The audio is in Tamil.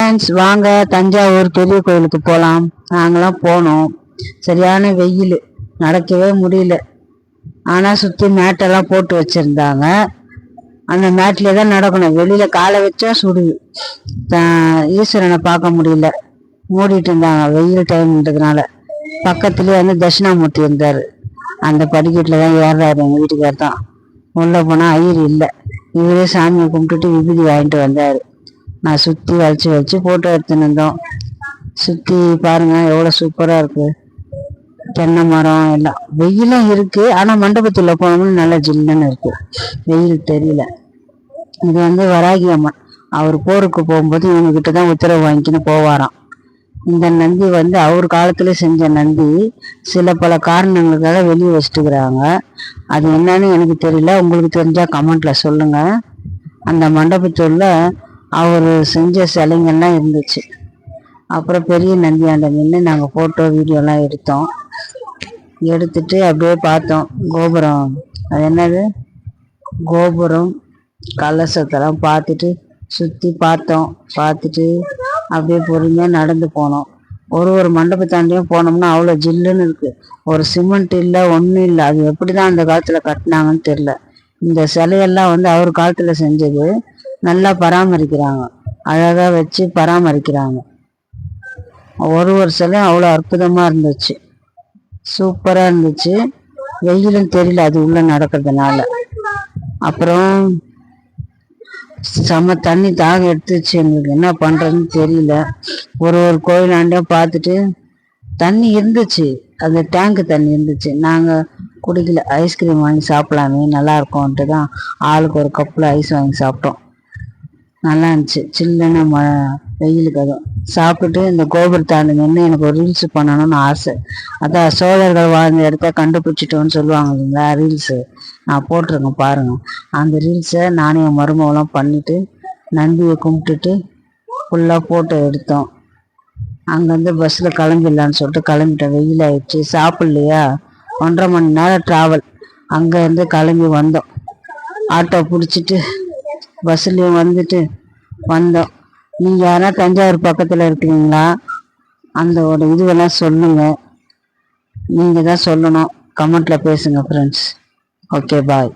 ஃப்ரெண்ட்ஸ் வாங்க தஞ்சாவூர் பெரிய கோயிலுக்கு போகலாம் நாங்களாம் போனோம். சரியான வெயில். நடக்கவே முடியல. ஆனால் சுற்றி மேட்டெல்லாம் போட்டு வச்சுருந்தாங்க. அந்த மேட்லேயே தான் நடக்கணும். வெளியில் காலை வச்சா சுடுது ஈஸ்வரனை பார்க்க முடியல. மூடிட்டு இருந்தாங்க. வெயில் டைம்ன்றதுனால பக்கத்துலேயே வந்து தட்சிணாமூர்த்தி இருந்தார். அந்த படிக்கட்டில் தான் ஏறுறாரு எங்கள் வீட்டுக்கார் தான். உள்ளே போனால் ஐயர் இல்லை. இவரே சாமியை கும்பிட்டுட்டு விபூதி வாங்கிட்டு வந்தார். நான் சுற்றி வலிச்சு வச்சு ஃபோட்டோ எடுத்துன்னு இருந்தோம். சுற்றி பாருங்கள் எவ்வளோ சூப்பராக இருக்குது தென்னை மரம் எல்லாம். வெயிலும் இருக்குது ஆனால் மண்டபத்தில் போனோம்னா நல்லா ஜில்லுன்னு இருக்குது வெயில் தெரியல. இது வந்து வராகி அம்மன். அவர் போருக்கு போகும்போது இவங்ககிட்ட தான் உத்தரவு வாங்கிக்கின்னு போவாராம். இந்த நந்தி வந்து அவர் காலத்துல செஞ்ச நந்தி சில பல காரணங்களுக்காக வெளியே வச்சுட்டுக்கிறாங்க. அது என்னன்னு எனக்கு தெரியல. உங்களுக்கு தெரிஞ்சா கமெண்ட்ல சொல்லுங்க. அந்த மண்டபத்துள்ள அவர் செஞ்ச சிலைங்கள்லாம் இருந்துச்சு. அப்புறம் பெரிய நந்தியாண்ட நின்று நாங்கள் ஃபோட்டோ வீடியோலாம் எடுத்தோம். எடுத்துட்டு அப்படியே பார்த்தோம். கோபுரம். அது என்னது? கோபுரம் கலசத்தெல்லாம் பார்த்துட்டு சுற்றி பார்த்தோம். பார்த்துட்டு அப்படியே பொறுமையாக நடந்து போனோம். ஒரு ஒரு மண்டபத்தாண்டியும் போனோம்னா அவ்வளோ ஜில்லுன்னு இருக்குது ஒரு சிமெண்ட் இல்லை ஒன்றும் இல்லை. அது எப்படி தான் அந்த காலத்தில் கட்டினாங்கன்னு தெரில இந்த சிலையெல்லாம் வந்து அவர் காலத்தில் செஞ்சது. நல்லா பராமரிக்கிறாங்க. அழகாக வச்சு பராமரிக்கிறாங்க. ஒரு ஒரு சிலையும் அவ்வளோ அற்புதமாக இருந்துச்சு. சூப்பராக இருந்துச்சு. வெயிலும் தெரியல அது உள்ளே நடக்கிறதுனால. அப்புறம் செம்ம தண்ணி தாகம் எடுத்துச்சு. எங்களுக்கு என்ன பண்ணுறதுன்னு தெரியல. ஒரு ஒரு கோயிலாண்டையும் பார்த்துட்டு தண்ணி இருந்துச்சு. அந்த டேங்கு தண்ணி இருந்துச்சு. நாங்கள் குடிக்கல. ஐஸ்கிரீம் வாங்கி சாப்பிடலாமே நல்லா இருக்கும்ன்ட்டு தான் ஆளுக்கு ஒரு கப்பில் ஐஸ் வாங்கி சாப்பிட்டோம். நல்லா இருந்துச்சு சில்லுன்னு ம வெயிலுக்கு அதுவும் சாப்பிட்டுட்டு இந்த கோபுரத்தாண்டு நின்று எனக்கு ஒரு ரீல்ஸ் பண்ணணும்னு ஆசை. அதான் சோழர்கள் வாழ்ந்த இடத்த கண்டுபிடிச்சிட்டோன்னு சொல்லுவாங்க இல்லைங்களா ரீல்ஸு நான் போட்டிருக்கேன் பாருங்கள் அந்த ரீல்ஸை நானும் என் மருமகளும் பண்ணிவிட்டு நந்தியை கும்பிட்டுட்டு ஃபுல்லாக ஃபோட்டோ எடுத்தோம். அங்கேருந்து பஸ்ஸில் கிளம்பிடலான்னு சொல்லிட்டு கிளம்பிட்டேன் வெயில் ஆயிடுச்சு சாப்பிட்லையா? ஒன்றரை மணி நேரம் ட்ராவல் அங்கேருந்து கிளம்பி வந்தோம். ஆட்டோ பிடிச்சிட்டு பஸ்ஸுலேயும் வந்துட்டு வந்தோம். நீங்கள் யாரா தஞ்சாவூர் பக்கத்தில் இருக்கிறீங்களா அந்த ஒரு இதுவெல்லாம் சொல்லுங்கள் நீங்கள் தான் சொல்லணும். கமெண்ட்டில் பேசுங்க ஃப்ரெண்ட்ஸ் ஓகே பாய்